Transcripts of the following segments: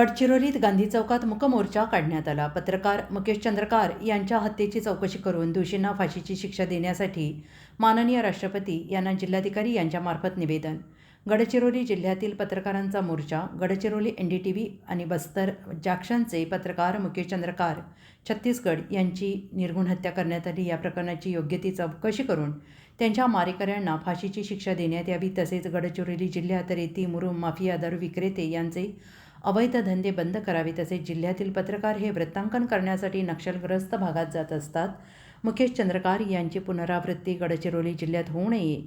गडचिरोलीत गांधी चौकात मुकमोर्चा काढण्यात आला. पत्रकार मुकेश चंद्रकार यांच्या हत्येची चौकशी करून दोषींना फाशीची शिक्षा देण्यासाठी माननीय राष्ट्रपती यांना जिल्हाधिकारी यांच्यामार्फत निवेदन. गडचिरोली जिल्ह्यातील पत्रकारांचा मोर्चा Gadchiroli N D T V आणि बस्तर जाक्षांचे पत्रकार मुकेश चंद्रकार छत्तीसगड यांची निर्घुण हत्या करण्यात आली. या प्रकरणाची योग्य ती चौकशी करून त्यांच्या मारेकऱ्यांना फाशीची शिक्षा देण्यात यावी. तसेच गडचिरोली जिल्ह्यात रेती मुरुम माफिया दारू विक्रेते यांचे अवैध धंदे बंद करावे तसेच जिल्ह्यातील पत्रकार हे वृत्तांकन करण्यासाठी नक्षलग्रस्त भागात जात असतात. मुकेश चंद्रकार यांची पुनरावृत्ती गडचिरोली जिल्ह्यात होऊ नये.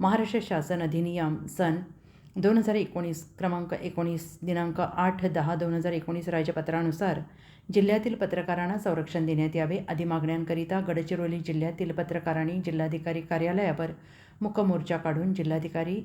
महाराष्ट्र शासन अधिनियम सन दोन हजार एकोणीस क्रमांक एकोणीस दिनांक आठ दहा दोन हजार एकोणीस राज्यपत्रानुसार जिल्ह्यातील पत्रकारांना संरक्षण देण्यात यावे. आदी मागण्यांकरिता गडचिरोली जिल्ह्यातील पत्रकारांनी जिल्हाधिकारी कार्यालयावर मुकमोर्चा काढून जिल्हाधिकारी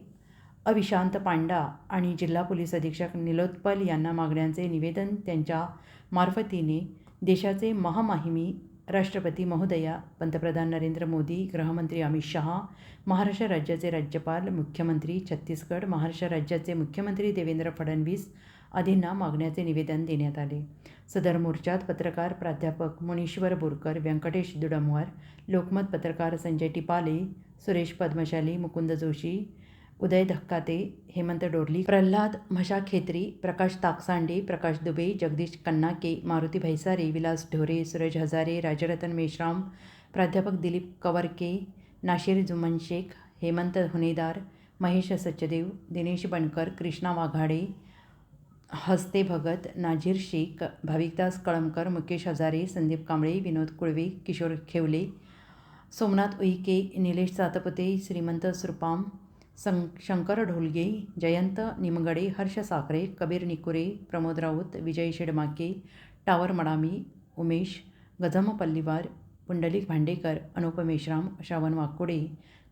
अविशांत पांडा आणि जिल्हा पोलीस अधीक्षक निलोत्पल यांना मागण्यांचे निवेदन त्यांच्या मार्फतीने देशाचे महामाहिमी राष्ट्रपती महोदया पंतप्रधान नरेंद्र मोदी गृहमंत्री अमित शहा महाराष्ट्र राज्याचे राज्यपाल मुख्यमंत्री छत्तीसगड महाराष्ट्र राज्याचे मुख्यमंत्री देवेंद्र फडणवीस आदींना मागण्याचे निवेदन देण्यात आले. सदर मोर्चात पत्रकार प्राध्यापक मुनीश्वर बोरकर व्यंकटेश दुडमवार लोकमत पत्रकार संजय टिपाले सुरेश पद्मशाली मुकुंद जोशी उदय धक्काते हेमंत डोरली प्रल्हाद मशा खेत्री प्रकाश ताकसांडे प्रकाश दुबे जगदीश कन्नाके मारुती भैसारे विलास ढोरे सूरज हजारे राजरतन मेश्राम प्राध्यापक दिलीप कवरके नाशिर जुमन शेख हेमंत हुनेदार महेश सचदेव दिनेश बनकर कृष्णा वाघाडे हस्ते भगत नाझीर शेख भाविकदास कळमकर मुकेश हजारे संदीप कांबळे विनोद कुळवे किशोर खेवले सोमनाथ उईके निलेश सातपुते श्रीमंत सुरपाम सं शंकर ढोलगे जयंत निमगडे हर्ष साखरे कबीर निकुरे प्रमोद राऊत विजय शेडमाके टावर मडामी उमेश गझम पल्लीवार पुंडलिक भांडेकर अनुप मेश्राम श्रावण वाकोडे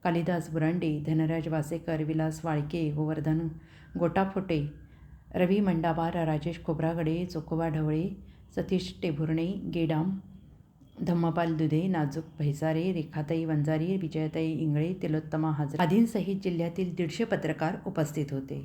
कालिदास बुरांडे धनराज वासेकर विलास वाळके गोवर्धन गोटाफोटे रवी मंडावार राजेश खोब्रागडे चोखोबा ढवळे सतीश टेभुर्णे गेडाम धम्मपाल दुधे नाजूक भैसारे रेखाताई वंजारी विजयाताई इंगळे तिलोत्तमा हाजरे आदींसहित जिल्ह्यातील दीडशे पत्रकार उपस्थित होते.